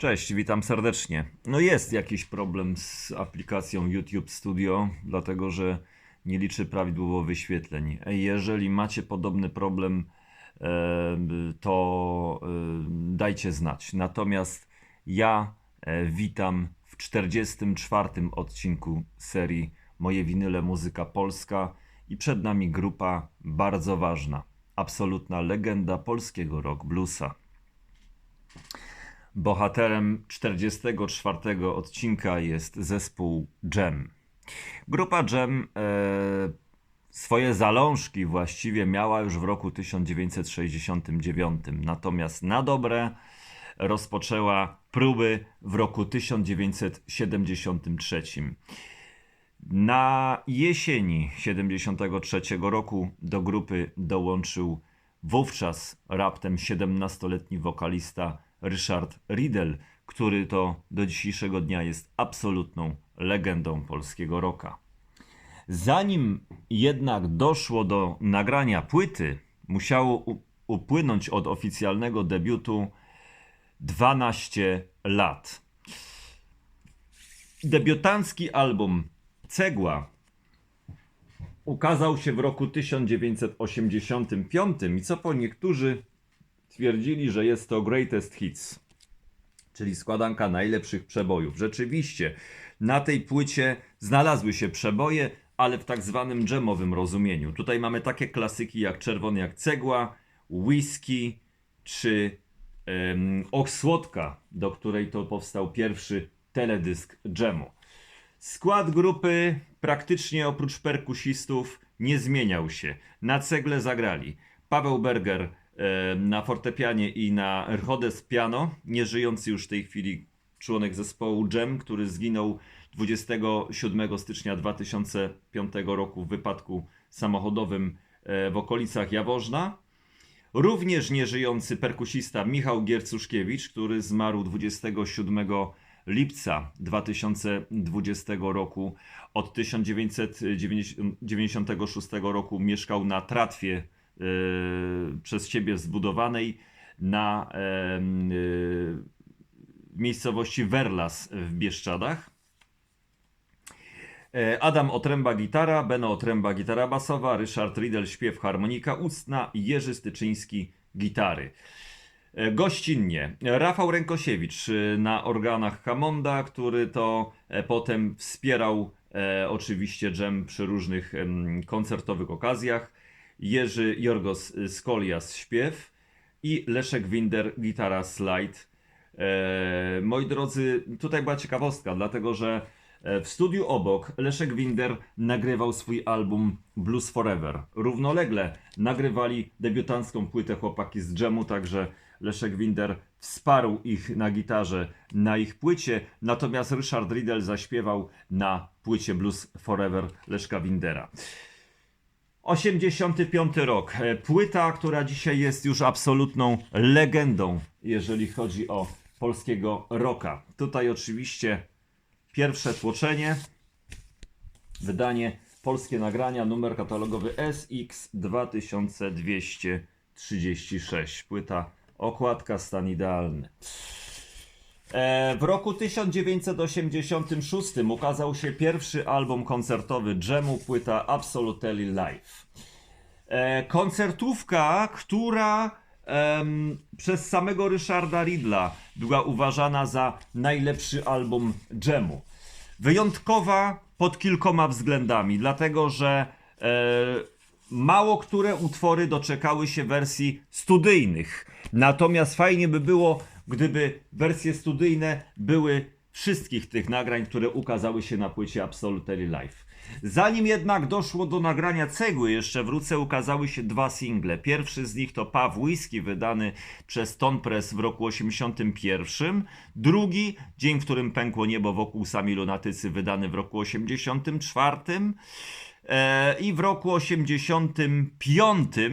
Cześć, witam serdecznie. No jest jakiś problem z aplikacją YouTube Studio, dlatego że nie liczy prawidłowo wyświetleń. Jeżeli macie podobny problem, e, to e, dajcie znać. Natomiast ja e, witam w 44 odcinku serii Moje winyle muzyka polska i przed nami grupa bardzo ważna, absolutna legenda polskiego rock bluesa. Bohaterem 44 odcinka jest zespół Jam. Grupa Jam e, swoje zalążki właściwie miała już w roku 1969, natomiast na dobre rozpoczęła próby w roku 1973. Na jesieni 73 roku do grupy dołączył wówczas raptem 17-letni wokalista Ryszard Riedel, który to do dzisiejszego dnia jest absolutną legendą polskiego rocka. Zanim jednak doszło do nagrania płyty, musiało upłynąć od oficjalnego debiutu 12 lat. Debiutancki album Cegła ukazał się w roku 1985 i co po niektórzy twierdzili, że jest to Greatest Hits, czyli składanka najlepszych przebojów. Rzeczywiście, na tej płycie znalazły się przeboje, ale w tak zwanym dżemowym rozumieniu. Tutaj mamy takie klasyki jak Czerwony jak cegła, Whisky czy um, Oksłodka, do której to powstał pierwszy teledysk dżemu. Skład grupy praktycznie oprócz perkusistów nie zmieniał się. Na cegle zagrali Paweł Berger na fortepianie i na Rhodes piano, nieżyjący już w tej chwili członek zespołu Jam, który zginął 27 stycznia 2005 roku w wypadku samochodowym e, w okolicach Jaworzna. Również nieżyjący perkusista Michał Giercuszkiewicz, który zmarł 27 lipca 2020 roku. Od 1996 roku mieszkał na tratwie e, przez siebie zbudowanej na e, e, miejscowości Werlas w Bieszczadach. E, Adam Otręba gitara, Beno Otręba gitara basowa, Ryszard Riedel śpiew harmonika ustna Jerzy Styczyński gitary. E, Gościnnie Rafał Rękosiewicz e, na organach Hammonda, który to e, potem wspierał e, oczywiście dżem przy różnych em, koncertowych okazjach. Jerzy Jorgos Skolias śpiew i Leszek Winder gitara slide. E, moi drodzy, tutaj była ciekawostka, dlatego że e, w studiu obok Leszek Winder nagrywał swój album Blues Forever. Równolegle nagrywali debiutancką płytę chłopaki z dżemu, także Leszek Winder wsparł ich na gitarze na ich płycie, natomiast Ryszard Riedel zaśpiewał na płycie Blues Forever Leszka Windera. 85 rok. E, Płyta, która dzisiaj jest już absolutną legendą, jeżeli chodzi o polskiego rocka. Tutaj oczywiście pierwsze tłoczenie, wydanie polskie nagrania, numer katalogowy SX 2236. Płyta, okładka, stan idealny. E, W roku 1986 ukazał się pierwszy album koncertowy Dżemu, płyta Absolutely Live. E, koncertówka, która przez samego Ryszarda Ridla była uważana za najlepszy album Dżemu. Wyjątkowa pod kilkoma względami, dlatego że e, mało które utwory doczekały się wersji studyjnych. Natomiast fajnie by było, gdyby wersje studyjne były wszystkich tych nagrań, które ukazały się na płycie Absolutely Live. Zanim jednak doszło do nagrania cegły, jeszcze wrócę, ukazały się dwa single. Pierwszy z nich to Paw Whisky, wydany przez Ton Press w roku 81. Drugi, Dzień, w którym pękło niebo wokół sami lunatycy, wydany w roku 84. E, I w roku 85 e,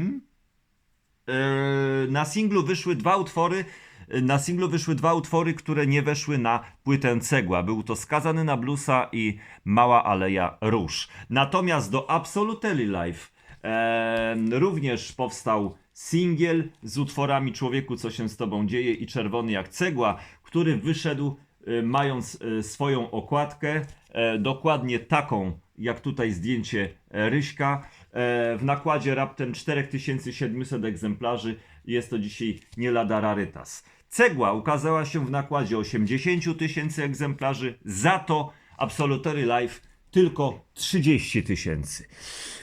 na singlu wyszły dwa utwory. Na singlu wyszły dwa utwory, które nie weszły na płytę cegła. Był to Skazany na bluesa i Mała Aleja Róż. Natomiast do Absolutely Live e, również powstał singiel z utworami Człowieku, co się z tobą dzieje i Czerwony jak cegła, który wyszedł e, mając e, swoją okładkę, e, dokładnie taką, jak tutaj zdjęcie e, Ryśka, e, w nakładzie raptem 4700 egzemplarzy. Jest to dzisiaj nie lada rarytas. Cegła ukazała się w nakładzie 80 tysięcy egzemplarzy, za to Absolutory Life tylko 30 tysięcy.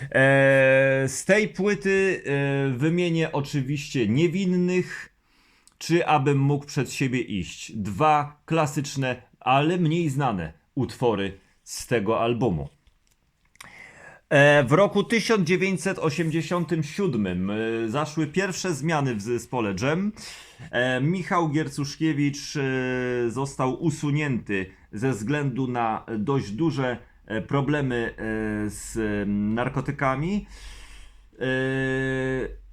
E, z tej płyty e, wymienię oczywiście niewinnych, czy abym mógł przed siebie iść. Dwa klasyczne, ale mniej znane utwory z tego albumu. E, W roku 1987 e, zaszły pierwsze zmiany w zespole Jam. E, Michał Giercuszkiewicz został usunięty ze względu na dość duże problemy z narkotykami.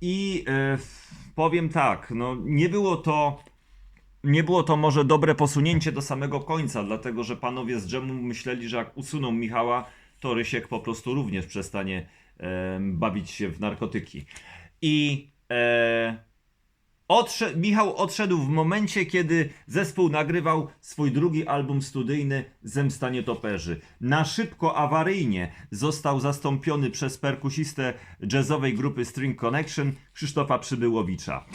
I powiem tak, no nie było to nie było to może dobre posunięcie do samego końca, dlatego że panowie z Dżemu myśleli, że jak usuną Michała, to Rysiek po prostu również przestanie e, bawić się w narkotyki. I e, Michał odszedł w momencie, kiedy zespół nagrywał swój drugi album studyjny Zemsta Nietoperzy. Na szybko, awaryjnie został zastąpiony przez perkusistę jazzowej grupy String Connection Krzysztofa Przybyłowicza.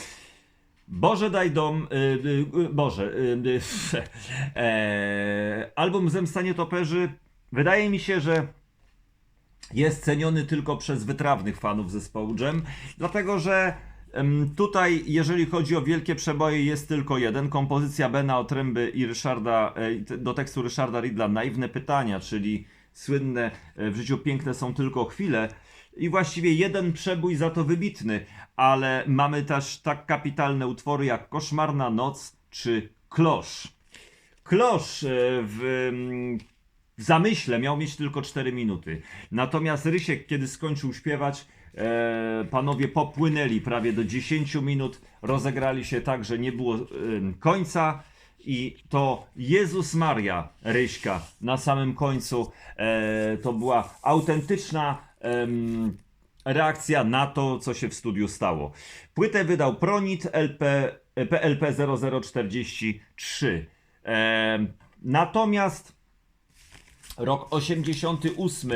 Boże daj dom, y, y, y, Boże, y, y, e, album Zemsta Nietoperzy wydaje mi się, że jest ceniony tylko przez wytrawnych fanów zespołu Jam, dlatego że tutaj, jeżeli chodzi o wielkie przeboje, jest tylko jeden. Kompozycja Bena Otręby i Ryszarda, e, do tekstu Ryszarda Ridla Naiwne pytania, czyli słynne e, w życiu piękne są tylko chwile. I właściwie jeden przebój za to wybitny, ale mamy też tak kapitalne utwory jak Koszmarna Noc czy Klosz. Klosz e, w, w zamyśle miał mieć tylko 4 minuty. Natomiast Rysiek, kiedy skończył śpiewać, e, panowie popłynęli prawie do 10 minut, rozegrali się tak, że nie było em, końca. I to Jezus Maria Ryśka na samym końcu e, to była autentyczna em, reakcja na to, co się w studiu stało. Płytę wydał Pronit LP, PLP 0043. Em, natomiast Rok 88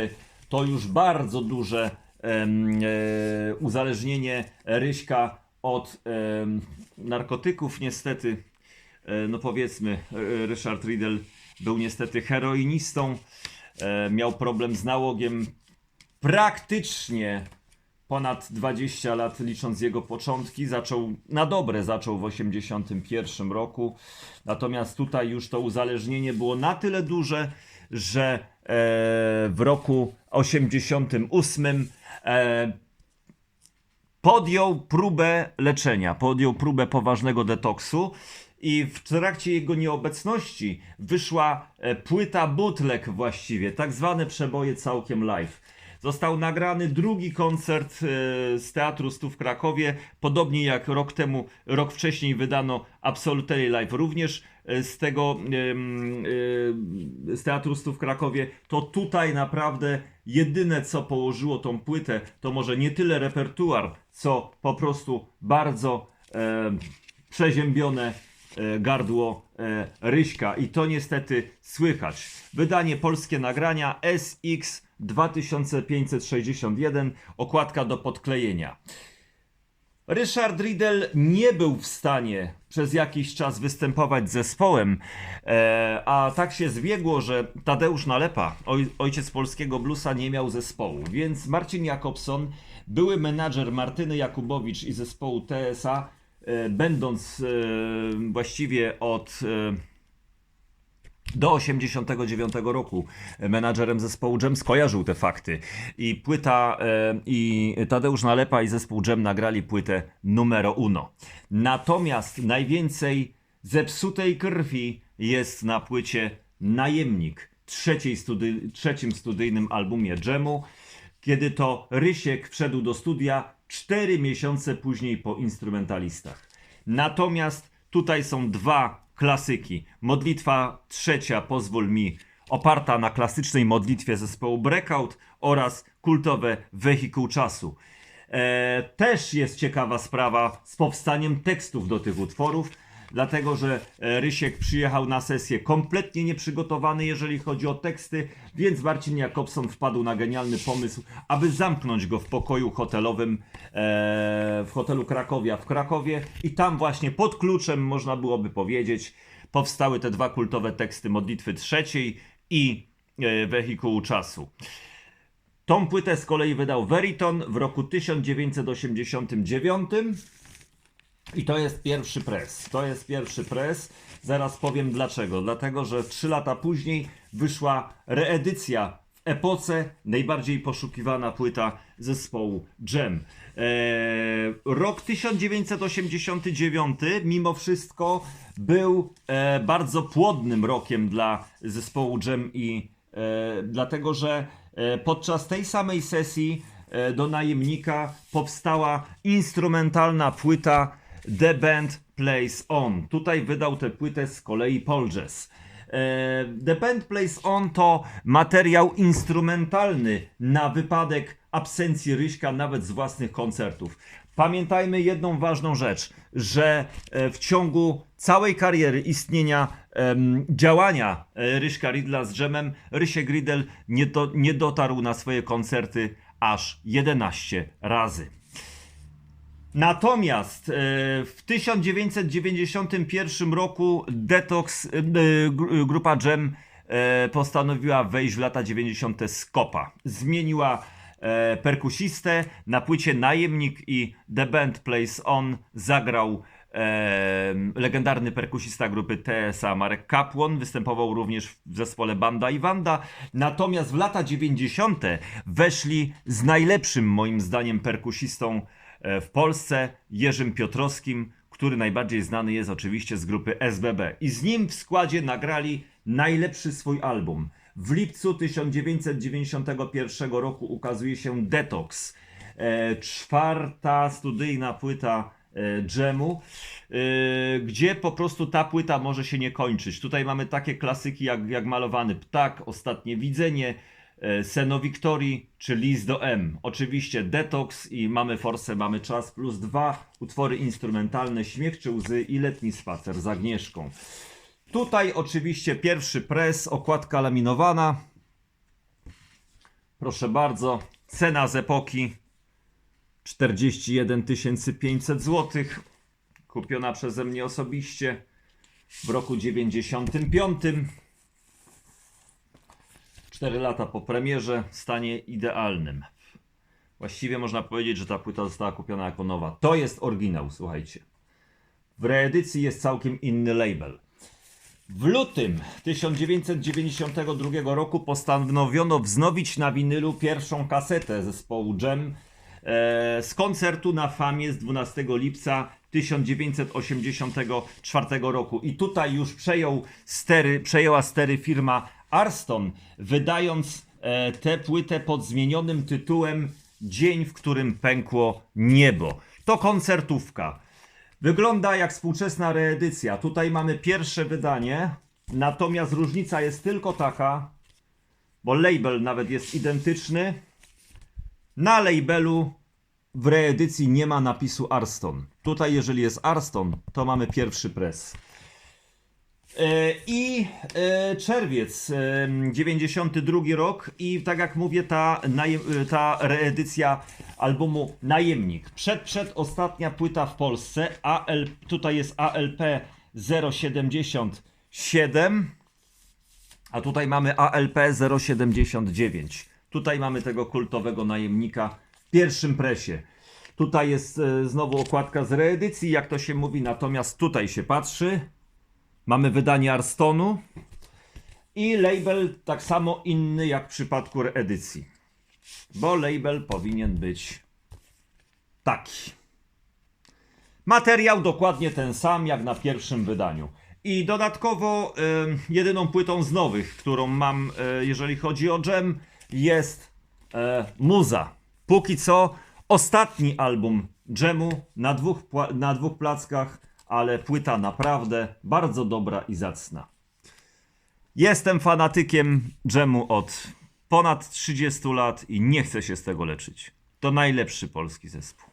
to już bardzo duże em, e, uzależnienie Ryśka od em, narkotyków. Niestety, e, no powiedzmy, e, Ryszard Riedel był niestety heroinistą, e, miał problem z nałogiem praktycznie ponad 20 lat licząc jego początki. Zaczął na dobre zaczął w 81 roku. Natomiast tutaj już to uzależnienie było na tyle duże, że e, w roku 88 e, podjął próbę leczenia, podjął próbę poważnego detoksu i w trakcie jego nieobecności wyszła e, płyta bootleg właściwie, tak zwane przeboje całkiem live. Został nagrany drugi koncert e, z Teatru Stu w Krakowie, podobnie jak rok temu, rok wcześniej wydano Absolutely Live również e, z tego e, z Teatru Stu w Krakowie. To tutaj naprawdę jedyne co położyło tą płytę, to może nie tyle repertuar, co po prostu bardzo przeziębione gardło e, Ryśka i to niestety słychać. Wydanie polskie nagrania SX 2561, okładka do podklejenia. Ryszard Riedel nie był w stanie przez jakiś czas występować z zespołem, e, a tak się zbiegło, że Tadeusz Nalepa, oj, ojciec polskiego bluesa, nie miał zespołu, więc Marcin Jakobson, były menadżer Martyny Jakubowicz i zespołu TSA, e, będąc e, właściwie od e, do 89 roku menadżerem zespołu Jam skojarzył te fakty i płyta e, i Tadeusz Nalepa i zespół Jam nagrali płytę numero uno. Natomiast najwięcej zepsutej krwi jest na płycie Najemnik, trzeciej studi- trzecim studyjnym albumie Jamu, kiedy to Rysiek wszedł do studia 4 miesiące później po instrumentalistach. Natomiast tutaj są dwa klasyki. Modlitwa trzecia, pozwól mi, oparta na klasycznej modlitwie zespołu Breakout oraz kultowe Wehikuł Czasu. E, też jest ciekawa sprawa z powstaniem tekstów do tych utworów, dlatego że e, Rysiek przyjechał na sesję kompletnie nieprzygotowany, jeżeli chodzi o teksty, więc Marcin Jakobson wpadł na genialny pomysł, aby zamknąć go w pokoju hotelowym e, w hotelu Krakowia w Krakowie i tam właśnie pod kluczem, można byłoby powiedzieć, powstały te dwa kultowe teksty Modlitwy Trzeciej i e, Wehikułu Czasu. Tą płytę z kolei wydał Veriton w roku 1989 i to jest pierwszy pres. To jest pierwszy pres. Zaraz powiem dlaczego. Dlatego, że 3 lata później wyszła reedycja w epoce najbardziej poszukiwana płyta zespołu Jam. Eee, rok 1989 mimo wszystko był e, bardzo płodnym rokiem dla zespołu Jam i e, dlatego, że e, podczas tej samej sesji e, do najemnika powstała instrumentalna płyta The Band Plays On. Tutaj wydał tę płytę z kolei Jazz. E, The Band Plays On to materiał instrumentalny na wypadek absencji Ryśka nawet z własnych koncertów. Pamiętajmy jedną ważną rzecz, że e, w ciągu całej kariery istnienia działania e, Ryśka Ridla z Dżemem, Rysiek Riddle nie, do, nie dotarł na swoje koncerty aż 11 razy. Natomiast e, w 1991 roku Detox, e, gr- grupa Jam e, postanowiła wejść w lata 90. z kopa. Zmieniła e, perkusistę, na płycie Najemnik i The Band Plays On zagrał e, legendarny perkusista grupy TSA Marek Kapłon, występował również w zespole Banda i Wanda. Natomiast w lata 90. weszli z najlepszym moim zdaniem perkusistą e, w Polsce, Jerzym Piotrowskim, który najbardziej znany jest oczywiście z grupy SBB. I z nim w składzie nagrali najlepszy swój album. W lipcu 1991 roku ukazuje się Detox, e, czwarta studyjna płyta e, Dżemu, e, gdzie po prostu ta płyta może się nie kończyć. Tutaj mamy takie klasyki jak, jak Malowany Ptak, Ostatnie Widzenie, e, Seno Wiktorii czy List do M. Oczywiście Detox i Mamy Forsę, Mamy Czas plus dwa utwory instrumentalne Śmiech czy Łzy i Letni Spacer z Agnieszką. Tutaj oczywiście pierwszy pres, okładka laminowana. Proszę bardzo, cena z epoki 41 500 zł. Kupiona przeze mnie osobiście w roku 95. 4 lata po premierze w stanie idealnym. Właściwie można powiedzieć, że ta płyta została kupiona jako nowa. To jest oryginał, słuchajcie. W reedycji jest całkiem inny label. W lutym 1992 roku postanowiono wznowić na winylu pierwszą kasetę zespołu Jam e, z koncertu na Famie z 12 lipca 1984 roku. I tutaj już przejął stery, przejęła stery firma Arston, wydając e, tę płytę pod zmienionym tytułem Dzień, w którym pękło niebo. To koncertówka. Wygląda jak współczesna reedycja. Tutaj mamy pierwsze wydanie, natomiast różnica jest tylko taka, bo label nawet jest identyczny. Na labelu w reedycji nie ma napisu Arston. Tutaj, jeżeli jest Arston, to mamy pierwszy pres. E, I e, czerwiec e, 92 rok i tak jak mówię ta, e, ta reedycja albumu Najemnik. Przed, przed ostatnia płyta w Polsce, AL, tutaj jest ALP 077, a tutaj mamy ALP 079. Tutaj mamy tego kultowego najemnika w pierwszym presie. Tutaj jest e, znowu okładka z reedycji, jak to się mówi, natomiast tutaj się patrzy. Mamy wydanie Arstonu i label tak samo inny jak w przypadku reedycji. Bo label powinien być taki. Materiał dokładnie ten sam jak na pierwszym wydaniu. I dodatkowo y, jedyną płytą z nowych, którą mam, y, jeżeli chodzi o Jam, jest e, Muza. Póki co ostatni album Jamu na dwóch, na dwóch plackach, ale płyta naprawdę bardzo dobra i zacna. Jestem fanatykiem Jamu od ponad 30 lat i nie chcę się z tego leczyć. to najlepszy polski zespół.